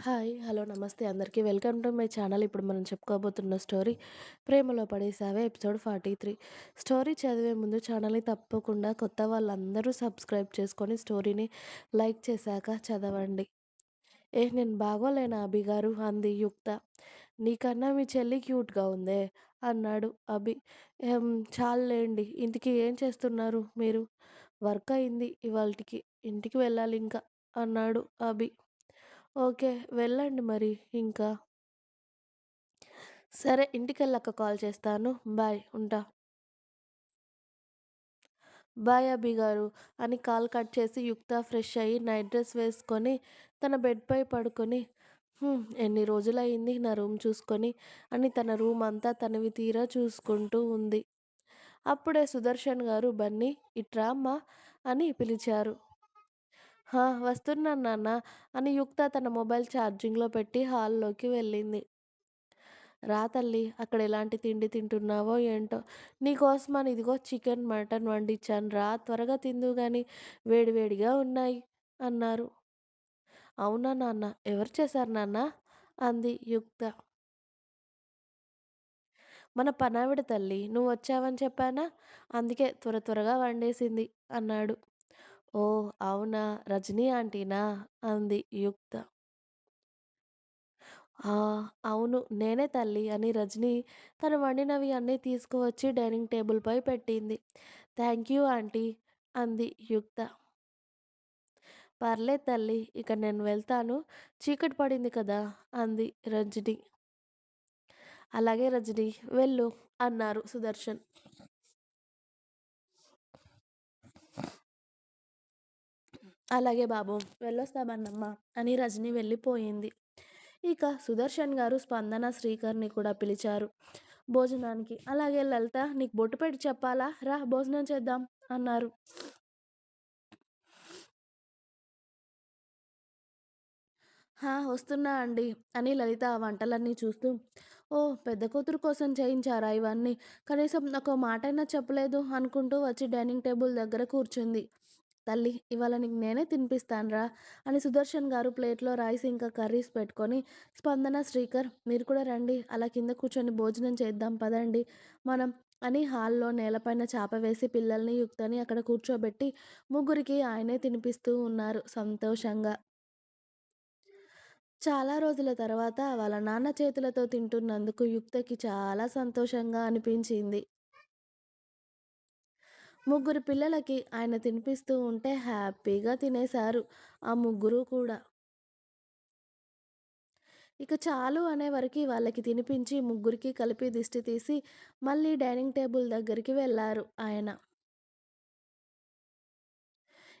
Hi. Hello. నమస్తే అందరికీ. Welcome to my channel. ఇప్పుడు మనం చెప్పుకోబోతున్న స్టోరీ 'ప్రేమలో పడేసావే' ఎపిసోడ్ 43. స్టోరీ చదివే ముందు ఛానల్‌ని తప్పకుండా కొత్త వాళ్ళందరూ సబ్స్క్రైబ్ చేసుకొని స్టోరీని లైక్ చేశాక చదవండి. ఏ నేను బాగోలేనా అభిగారు? అంది యుక్త. నీకన్నా మీ చెల్లి క్యూట్‌గా ఉందే అన్నాడు అభి. ఎం ఇంటికి ఏం చేస్తున్నారు మీరు? వర్క్ అయింది ఇవాళకి ఇంటికి వెళ్ళాలి ఇంకా అన్నాడు అభి. ఓకే. వెళ్ళండి మరి ఇంకా సరే ఇంటికెళ్ళాక కాల్ చేస్తాను. బాయ్. ఉంటా. బాయ్ అభిగారు అని కాల్ కట్ చేసి యుక్త ఫ్రెష్ అయ్యి నైట్ డ్రెస్ వేసుకొని తన బెడ్‌పై పడుకొని హ్మ్. ఎన్ని రోజులయింది నా రూమ్ చూసుకొని అని తన రూమ్ అంతా తనివి తీరా చూసుకుంటూ ఉంది. అప్పుడే సుదర్శన్ గారు బన్నీ ఇట్రామ్మా అని పిలిచారు. హా! వస్తున్నాను నాన్నా అని యుక్త తన మొబైల్ ఛార్జింగ్‌లో పెట్టి హాల్‌లోకి వెళ్ళింది. రా తల్లి అక్కడ ఎలాంటి తిండి తింటున్నావో ఏంటో! నీకోసమని ఇదిగో చికెన్, మటన్ వండించాను రా త్వరగా తిందువు కానీ వేడి వేడిగా ఉన్నాయి అన్నారు. అవునా నాన్నా! ఎవరు చేశారు నాన్నా? అంది యుక్త. మన పనావిడ తల్లీ! నువ్వొచ్చావని చెప్పానా? అందుకే త్వర త్వరగా వండేసింది అన్నాడు. ఓహ్! అవునా! రజనీ ఆంటీనా? అంది యుక్త. ఆ! అవును. నేనే తల్లీ అని రజనీ తను వండినవి అన్నీ తీసుకువచ్చి డైనింగ్ టేబుల్‌పై పెట్టింది. థాంక్యూ ఆంటీ అంది యుక్త. పర్లేదు తల్లి ఇక నేను వెళ్తాను. చీకటి పడింది కదా! అంది రజనీ అలాగే రజనీ వెళ్ళు అన్నారు సుదర్శన్. అలాగే బాబు వెళ్ళొస్తామన్నమ్మా అని రజని వెళ్ళిపోయింది. ఇక సుదర్శన్ గారు స్పందన, శ్రీకర్‌ని కూడా పిలిచారు భోజనానికి. అలాగే లలిత నీకు బొట్టు పెట్టి చెప్పాలా? రా భోజనం చేద్దాం అన్నారు. హా! వస్తున్నా అండి అని లలిత ఆ వంటలన్నీ చూస్తూ ఓ పెద్ద కూతురు కోసం చేయించారా ఇవన్నీ? కనీసం నాకో మాటైనా చెప్పలేదు అనుకుంటూ వచ్చి డైనింగ్ టేబుల్ దగ్గర కూర్చుంది. తల్లి ఇవాళ నీకు నేనే తినిపిస్తానురా అని సుదర్శన్ గారు ప్లేట్‌లో రైస్ ఇంకా కర్రీస్ పెట్టుకొని స్పందన, శ్రీకర్ మీరు కూడా రండి అలా కింద కూర్చొని భోజనం చేద్దాం పదండి మనం అని హాల్‌లో నేలపైన చాప వేసి పిల్లల్ని, యుక్తని అక్కడ కూర్చోబెట్టి ముగ్గురికి ఆయనే తినిపిస్తూ ఉన్నారు సంతోషంగా. చాలా రోజుల తర్వాత వాళ్ళ నాన్న చేతులతో తింటున్నందుకు యుక్తకి చాలా సంతోషంగా అనిపించింది. ముగ్గురు పిల్లలకి ఆయన తినిపిస్తూ ఉంటే హ్యాపీగా తినేశారు ఆ ముగ్గురు కూడా. ఇక చాలు అనే వరకు వాళ్ళకి తినిపించి ముగ్గురికి కలిపి దిష్టి తీసి మళ్ళీ డైనింగ్ టేబుల్ దగ్గరికి వెళ్ళారు ఆయన.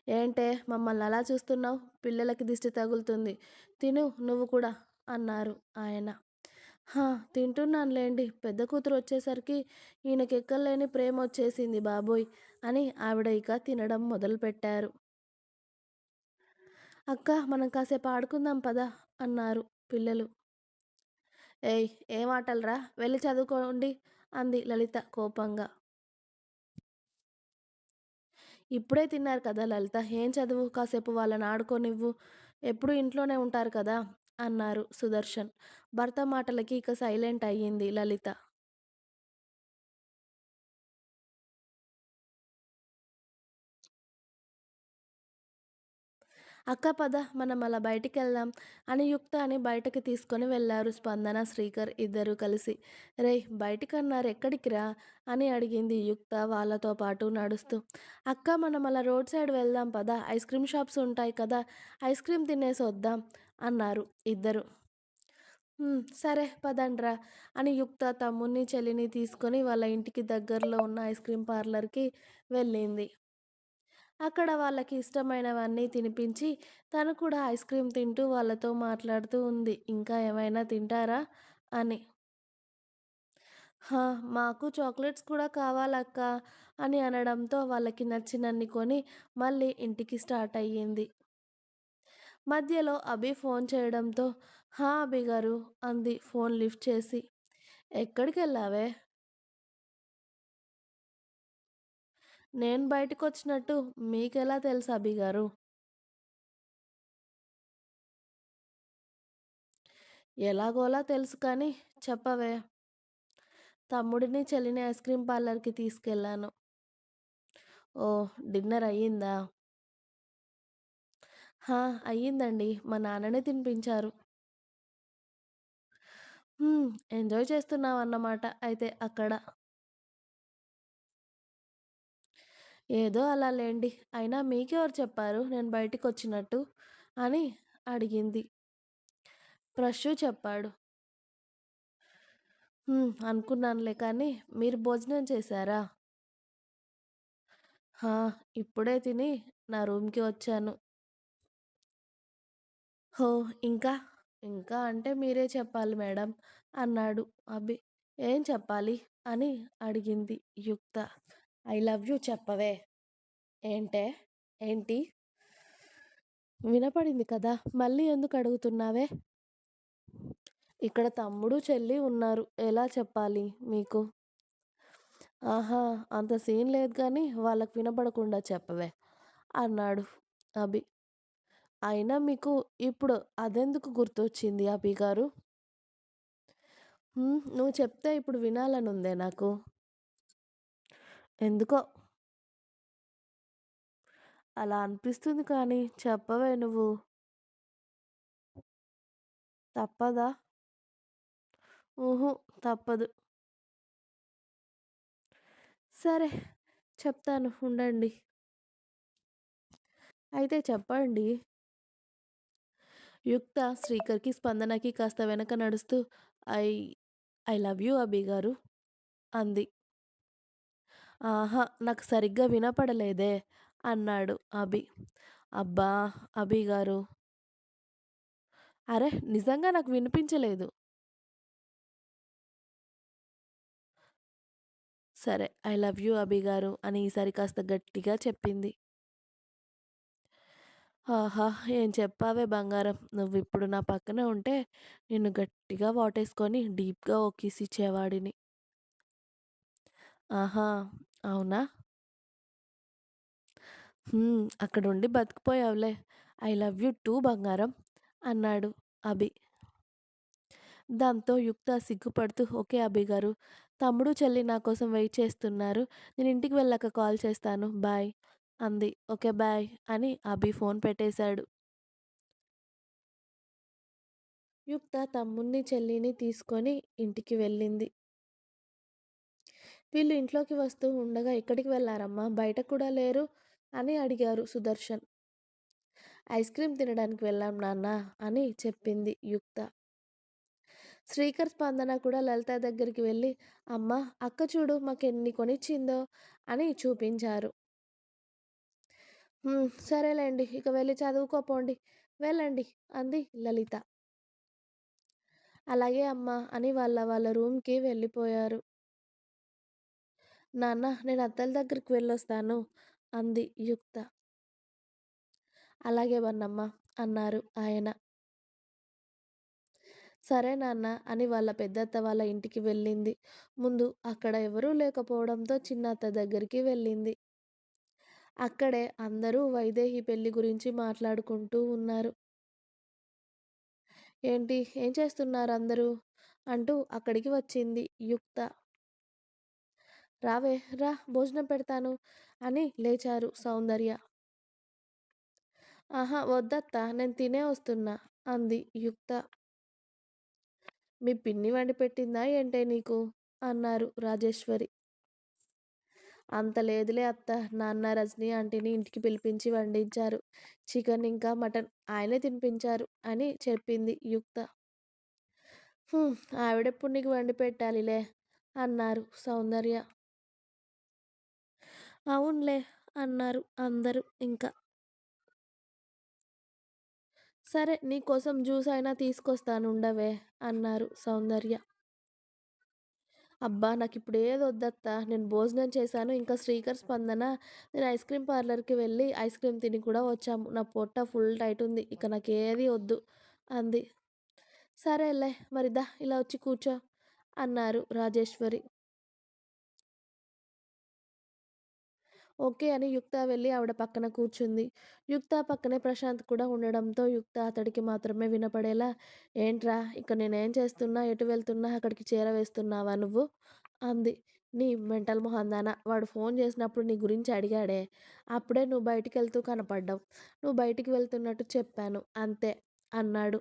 ఏంటే మమ్మల్ని అలా చూస్తున్నావు? పిల్లలకి దిష్టి తగులుతుంది. తిను నువ్వు కూడా అన్నారు ఆయన. హా! తింటున్నానులేండి. పెద్ద కూతురు వచ్చేసరికి ఈయనకి ఎక్కర్లేని ప్రేమ వచ్చేసింది బాబోయ్! అని ఆవిడ ఇక తినడం మొదలుపెట్టారు. అక్క మనం కాసేపు ఆడుకుందాం పదా అన్నారు పిల్లలు. ఏయ్! ఏం ఆటలురా? వెళ్ళి చదువుకోండి అంది లలిత కోపంగా. ఇప్పుడే తిన్నారు కదా లలిత! ఏం చదువు? కాసేపు వాళ్ళని ఆడుకోనివ్వు. ఎప్పుడు ఇంట్లోనే ఉంటారు కదా! అన్నారు సుదర్శన్. భర్త మాటలకి ఇక సైలెంట్ అయ్యింది లలిత. అక్కా పద మనం అలా బయటికి వెళ్దాం అని యుక్త అని బయటకి తీసుకొని వెళ్ళారు స్పందన, శ్రీకర్ ఇద్దరూ కలిసి. రేయ్! బయటికన్నారు ఎక్కడికిరా? అని అడిగింది యుక్త వాళ్ళతో పాటు నడుస్తూ. అక్కా మనం అలా రోడ్ సైడ్ వెళ్దాం పద ఐస్ క్రీమ్ షాప్స్ ఉంటాయి కదా! ఐస్ క్రీమ్ తినేసి వద్దాం అన్నారు ఇద్దరు సరే పదండ్రా అని యుక్త తమ్ముణ్ణి, చెల్లిని తీసుకొని వాళ్ళ ఇంటికి దగ్గరలో ఉన్న ఐస్ క్రీమ్ పార్లర్‌కి వెళ్ళింది. అక్కడ వాళ్ళకి ఇష్టమైనవన్నీ తినిపించి తను కూడా ఐస్ క్రీమ్ తింటూ వాళ్ళతో మాట్లాడుతూ ఉంది. ఇంకా ఏమైనా తింటారా? అని. హా! మాకు చాక్లెట్స్ కూడా కావాలక్కా అని అనడంతో వాళ్ళకి నచ్చినన్ని కొని మళ్ళీ ఇంటికి స్టార్ట్ అయ్యింది. మధ్యలో అభి ఫోన్ చేయడంతో హా అభి గారు అంది ఫోన్ లిఫ్ట్ చేసి. ఎక్కడికి వెళ్ళావే నేను బయటికొచ్చినట్టు మీకెలా తెలుసు అభిగారు? ఎలాగోలా తెలుసు కానీ చెప్పవే. తమ్ముడిని చెల్లిని ఐస్ క్రీమ్ పార్లర్కి తీసుకెళ్ళాను. ఓ డిన్నర్ అయ్యిందా? హా అయ్యిందండి. మా నాన్ననే తినిపించారు. హ్మ్, ఎంజాయ్ చేస్తున్నావు అన్నమాట అయితే అక్కడ ఏదో అలా లేండి. అయినా మీకెవరు చెప్పారు? నేను బయటికి వచ్చినట్టు అని అడిగింది. ప్రశు చెప్పాడు. అనుకున్నానులే కానీ మీరు భోజనం చేశారా? ఇప్పుడే తిని నా రూమ్కి వచ్చాను. హో ఇంకా? ఇంకా అంటే మీరే చెప్పాలి మేడం అన్నాడు అభి. ఏం చెప్పాలి? అని అడిగింది యుక్త. ఐ లవ్ యూ చెప్పవే. ఏంటే? ఏంటి? వినపడింది కదా మళ్ళీ ఎందుకు అడుగుతున్నావే? ఇక్కడ తమ్ముడు చెల్లి ఉన్నారు. ఎలా చెప్పాలి మీకు? ఆహా అంత సీన్ లేదు కానీ వాళ్ళకు వినపడకుండా చెప్పవే అన్నాడు అభి. అయినా మీకు ఇప్పుడు అదెందుకు గుర్తొచ్చింది అభి గారు? నువ్వు చెప్తే ఇప్పుడు వినాలని ఉందే నాకు. ఎందుకో? అలా అనిపిస్తుంది కానీ చెప్పవే నువ్వు. తప్పదా? ఊహు తప్పదు. సరే చెప్తాను ఉండండి. అయితే చెప్పండి. యుక్త శ్రీకర్కి స్పందనకి కాస్త వెనక నడుస్తూ I I love you Abhi garu అంది. ఆహా! నాకు సరిగ్గా వినపడలేదే అన్నాడు అభి. అబ్బా! అభి గారు. అరే! నిజంగా నాకు వినిపించలేదు. సరే I love you Abhi garu అని ఈసారి కాస్త గట్టిగా చెప్పింది. ఆహా! ఏం చెప్పావే బంగారం. నువ్వు ఇప్పుడు నా పక్కన ఉంటే నిన్ను గట్టిగా వాటేసుకొని డీప్గా ఓ కిస్ ఇచ్చేవాడిని. ఆహా! అవునా? "హ్మ్, అక్కడ ఉండి బతికిపోయావులే. ఐ లవ్ యూ టూ బంగారం అన్నాడు అభి. దాంతో యుక్త సిగ్గుపడుతూ ఓకే అభి గారు తమ్ముడు చెల్లి నా కోసం వెయిట్ చేస్తున్నారు. నేను ఇంటికి వెళ్ళాక కాల్ చేస్తాను. బాయ్ అంది. ఓకే బాయ్ అని అభి ఫోన్ పెట్టేశాడు. యుక్త తమ్ముణ్ణి చెల్లిని తీసుకొని ఇంటికి వెళ్ళింది. వీళ్ళు ఇంట్లోకి వస్తూ ఉండగా ఎక్కడికి వెళ్ళారమ్మా? బయట కూడా లేరు అని అడిగారు సుదర్శన్. ఐస్ క్రీమ్ తినడానికి వెళ్ళాం నాన్న అని చెప్పింది యుక్త. శ్రీకర్ స్పందన కూడా లలిత దగ్గరికి వెళ్ళి అమ్మ అక్క చూడు మాకెన్ని కొనిచ్చిందో అని చూపించారు. సరేలేండి ఇక వెళ్ళి చదువుకోపోండి వెళ్ళండి అంది లలిత. అలాగే అమ్మా అని వాళ్ళ వాళ్ళ రూమ్కి వెళ్ళిపోయారు. నాన్న నేను అత్తల దగ్గరికి వెళ్ళొస్తాను అంది యుక్త. అలాగే వన్నమ్మ అన్నారు ఆయన. సరే నాన్న అని వాళ్ళ పెద్దత్త వాళ్ళ ఇంటికి వెళ్ళింది. ముందు అక్కడ ఎవరూ లేకపోవడంతో చిన్నత్త దగ్గరికి వెళ్ళింది. అక్కడే అందరూ వైదేహి పెళ్ళి గురించి మాట్లాడుకుంటూ ఉన్నారు. ఏంటి? ఏం చేస్తున్నారు అందరూ? అంటూ అక్కడికి వచ్చింది యుక్త. రావే రా భోజనం పెడతాను అని లేచారు సౌందర్య. ఆహా వద్దత్త నేను తినే వస్తున్నా అంది యుక్త. మీ పిన్ని వండి పెట్టిందా ఏంటే నీకు? అన్నారు రాజేశ్వరి. అంత లేదులే అత్త నాన్న రజనీ ఆంటీని ఇంటికి పిలిపించి వండించారు. చికెన్ ఇంకా మటన్ ఆయనే తినిపించారు అని చెప్పింది యుక్త. ఆవిడెప్పుడు నీకు వండి పెట్టాలిలే అన్నారు సౌందర్య. అవునులే అన్నారు అందరూ ఇంకా. సరే నీకోసం జ్యూస్ అయినా తీసుకొస్తాను ఉండవే అన్నారు సౌందర్య. అబ్బా నాకు ఇప్పుడు ఏది వద్దత్తా నేను భోజనం చేశాను ఇంకా శ్రీకర్ స్పందన నేను ఐస్ క్రీమ్ పార్లర్కి వెళ్ళి ఐస్ క్రీమ్ తిని కూడా వచ్చాము. నా పొట్ట ఫుల్ టైట్ ఉంది ఇక నాకు ఏది వద్దు అంది. సరేలే మరిదా ఇలా వచ్చి కూర్చో అన్నారు రాజేశ్వరి. ఓకే అని యుక్త వెళ్ళి ఆవిడ పక్కన కూర్చుంది. యుక్త పక్కనే ప్రశాంత్ కూడా ఉండడంతో యుక్త అతడికి మాత్రమే వినపడేలా ఏంట్రా ఇక నేనేం చేస్తున్నా, ఎటు వెళ్తున్నా అక్కడికి చేరవేస్తున్నావా నువ్వు? అంది. నీ మెంటల్ మొహందానా వాడు ఫోన్ చేసినప్పుడు నీ గురించి అడిగాడే. అప్పుడే నువ్వు బయటికి వెళ్తూ కనపడ్డావు. నువ్వు బయటికి వెళ్తున్నట్టు చెప్పాను. అంతే అన్నాడు.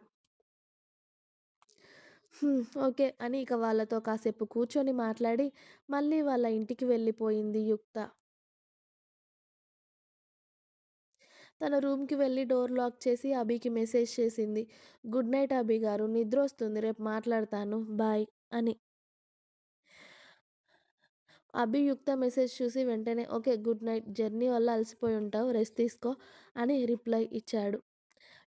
ఓకే అని ఇక వాళ్ళతో కాసేపు కూర్చొని మాట్లాడి మళ్ళీ వాళ్ళ ఇంటికి వెళ్ళిపోయింది యుక్త. తన రూమ్‌కి వెళ్ళి డోర్ లాక్ చేసి అభికి మెసేజ్ చేసింది. గుడ్ నైట్ అభి గారు నిద్ర వస్తుంది రేపు మాట్లాడతాను. బాయ్ అని. అభియుక్త మెసేజ్ చూసి వెంటనే ఓకే గుడ్ నైట్ జర్నీ వల్ల అలసిపోయి ఉంటావు రెస్ట్ తీసుకో అని రిప్లై ఇచ్చాడు.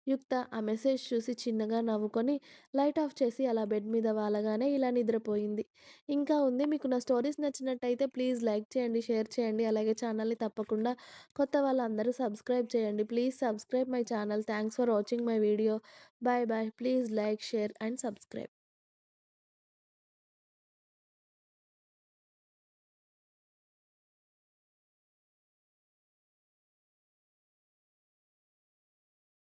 యుక్త ఆ మెసేజ్ చూసి చిన్నగా నవ్వుకొని లైట్ ఆఫ్ చేసి అలా బెడ్ మీద వాలగానే ఇలా నిద్రపోయింది. ఇంకా ఉంది మీకు నా స్టోరీస్ నచ్చినట్టయితే ప్లీజ్ లైక్ చేయండి, షేర్ చేయండి. అలాగే ఛానల్‌ని తప్పకుండా కొత్త వాళ్ళందరూ సబ్స్క్రైబ్ చేయండి. Please subscribe my channel. Thanks for watching my video. Bye bye. Please like, share and subscribe.